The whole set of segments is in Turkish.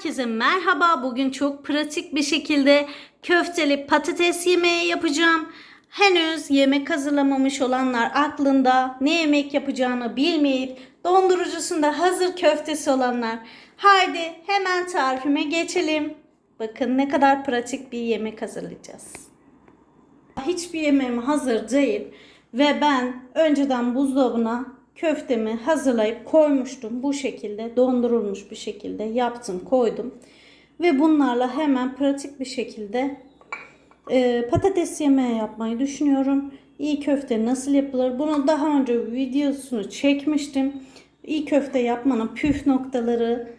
Herkese merhaba. Bugün çok pratik bir şekilde köfteli patates yemeği yapacağım. Henüz yemek hazırlamamış olanlar aklında ne yemek yapacağını bilmeyip dondurucusunda hazır köftesi olanlar. Haydi hemen tarifime geçelim. Bakın ne kadar pratik bir yemek hazırlayacağız. Hiçbir yemeğim hazır değil ve ben önceden buzdolabına köftemi hazırlayıp koymuştum. Bu şekilde dondurulmuş bir şekilde yaptım koydum. Ve bunlarla hemen pratik bir şekilde e, patates yemeği yapmayı düşünüyorum. İyi köfte nasıl yapılır? Bunu daha önce videosunu çekmiştim. İyi köfte yapmanın püf noktaları,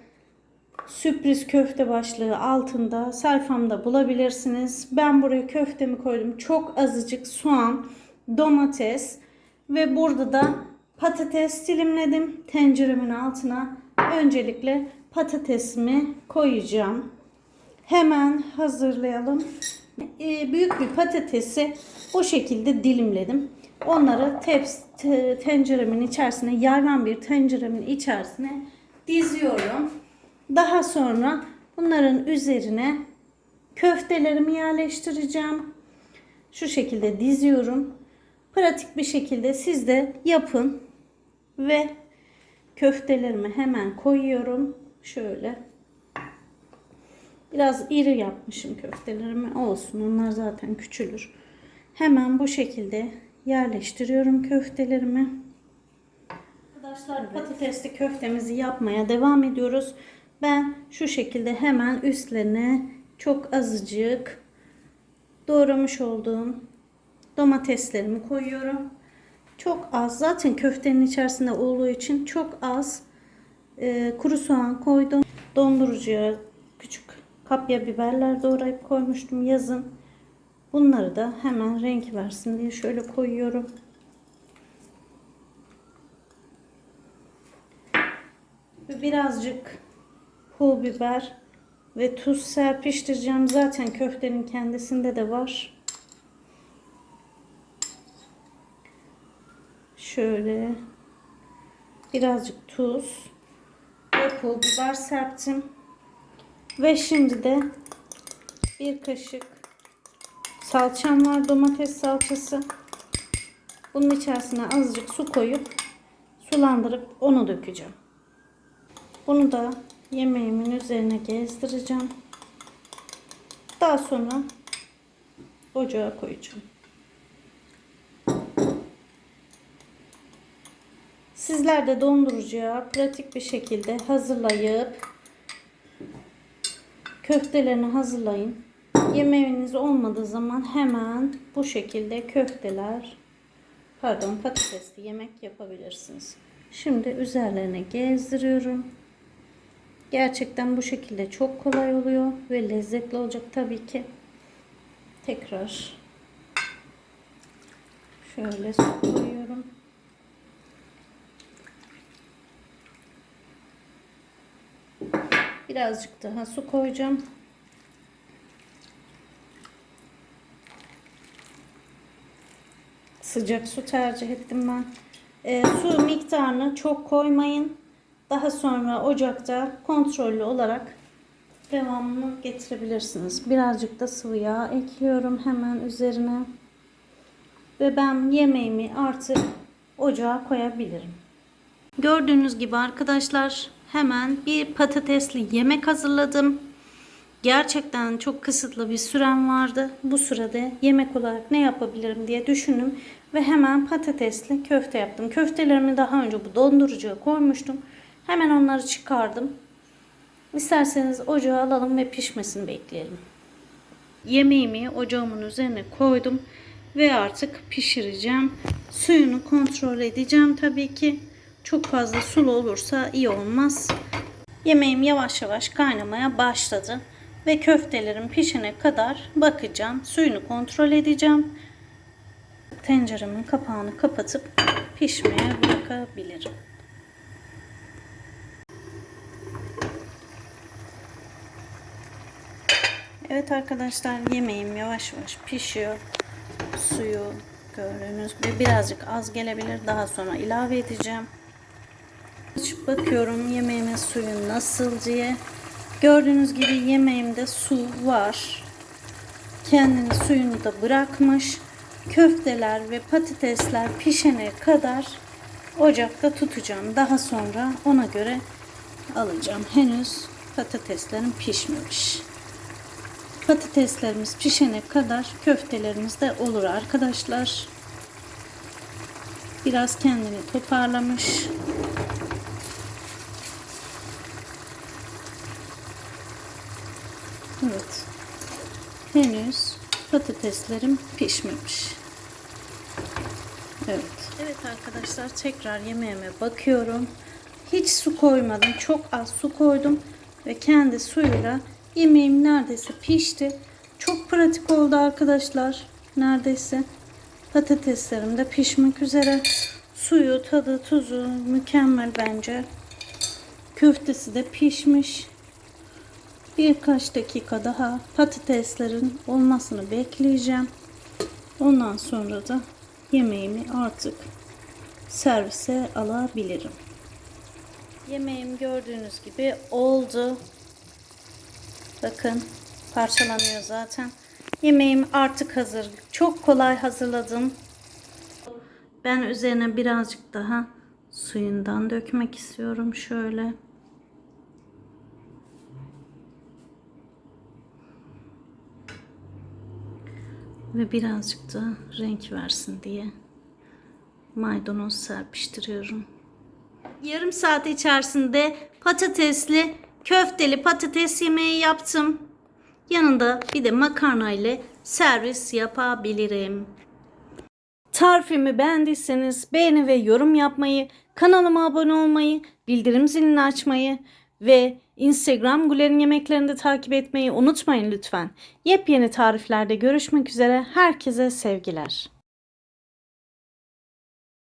sürpriz köfte başlığı altında sayfamda bulabilirsiniz. Ben buraya köftemi koydum. Çok azıcık soğan, domates ve burada da patates dilimledim. Tenceremin altına öncelikle patatesimi koyacağım. Hemen hazırlayalım. Ee, büyük bir patatesi o şekilde dilimledim. Onları teps, te- tenceremin içerisine, yayvan bir tenceremin içerisine diziyorum. Daha sonra bunların üzerine köftelerimi yerleştireceğim. Şu şekilde diziyorum. Pratik bir şekilde siz de yapın. Ve köftelerimi hemen koyuyorum. Şöyle. Biraz iri yapmışım köftelerimi. Olsun onlar zaten küçülür. Hemen bu şekilde yerleştiriyorum köftelerimi. Arkadaşlar patatesli köftemizi yapmaya devam ediyoruz. Ben şu şekilde hemen üstlerine çok azıcık doğramış olduğum domateslerimi koyuyorum. Çok az zaten köftenin içerisinde olduğu için çok az e, kuru soğan koydum. Dondurucuya küçük kapya biberler doğrayıp koymuştum yazın. Bunları da hemen renk versin diye şöyle koyuyorum. Birazcık pul biber ve tuz serpiştireceğim. Zaten köftenin kendisinde de var. Şöyle birazcık tuz ve pul biber serptim. Ve şimdi de bir kaşık salçam var domates salçası. Bunun içerisine azıcık su koyup sulandırıp onu dökeceğim. Bunu da yemeğimin üzerine gezdireceğim. Daha sonra ocağa koyacağım. Sizler de dondurucuya pratik bir şekilde hazırlayıp köftelerini hazırlayın. Yemeğiniz olmadığı zaman hemen bu şekilde köfteler pardon patatesli yemek yapabilirsiniz. Şimdi üzerlerine gezdiriyorum. Gerçekten bu şekilde çok kolay oluyor ve lezzetli olacak tabii ki. Tekrar şöyle su koyuyorum. Birazcık daha su koyacağım. Sıcak su tercih ettim ben. E, su miktarını çok koymayın. Daha sonra ocakta kontrollü olarak devamını getirebilirsiniz. Birazcık da sıvı yağ ekliyorum hemen üzerine. Ve ben yemeğimi artık ocağa koyabilirim. Gördüğünüz gibi arkadaşlar hemen bir patatesli yemek hazırladım. Gerçekten çok kısıtlı bir sürem vardı. Bu sürede yemek olarak ne yapabilirim diye düşündüm ve hemen patatesli köfte yaptım. Köftelerimi daha önce bu dondurucuya koymuştum. Hemen onları çıkardım. İsterseniz ocağa alalım ve pişmesini bekleyelim. Yemeğimi ocağımın üzerine koydum ve artık pişireceğim. Suyunu kontrol edeceğim tabii ki. Çok fazla sulu olursa iyi olmaz. Yemeğim yavaş yavaş kaynamaya başladı. Ve köftelerim pişene kadar bakacağım. Suyunu kontrol edeceğim. Tenceremin kapağını kapatıp pişmeye bırakabilirim. Evet arkadaşlar yemeğim yavaş yavaş pişiyor. Suyu gördüğünüz gibi birazcık az gelebilir. Daha sonra ilave edeceğim. Açıp bakıyorum yemeğimin suyu nasıl diye. Gördüğünüz gibi yemeğimde su var. Kendini suyunu da bırakmış. Köfteler ve patatesler pişene kadar ocakta tutacağım. Daha sonra ona göre alacağım. Henüz patateslerim pişmemiş. Patateslerimiz pişene kadar köftelerimiz de olur arkadaşlar. Biraz kendini toparlamış. Evet. Henüz patateslerim pişmemiş. Evet. Evet arkadaşlar tekrar yemeğime bakıyorum. Hiç su koymadım. Çok az su koydum ve kendi suyuyla yemeğim neredeyse pişti. Çok pratik oldu arkadaşlar. Neredeyse patateslerim de pişmek üzere. Suyu, tadı, tuzu mükemmel bence. Köftesi de pişmiş. Birkaç dakika daha patateslerin olmasını bekleyeceğim. Ondan sonra da yemeğimi artık servise alabilirim. Yemeğim gördüğünüz gibi oldu. Bakın parçalanıyor zaten. Yemeğim artık hazır. Çok kolay hazırladım. Ben üzerine birazcık daha suyundan dökmek istiyorum şöyle. Ve birazcık da renk versin diye maydanoz serpiştiriyorum. Yarım saat içerisinde patatesli, köfteli patates yemeği yaptım. Yanında bir de makarna ile servis yapabilirim. Tarifimi beğendiyseniz beğeni ve yorum yapmayı, kanalıma abone olmayı, bildirim zilini açmayı ve Instagram Güler'in yemeklerini de takip etmeyi unutmayın lütfen. Yepyeni tariflerde görüşmek üzere. Herkese sevgiler.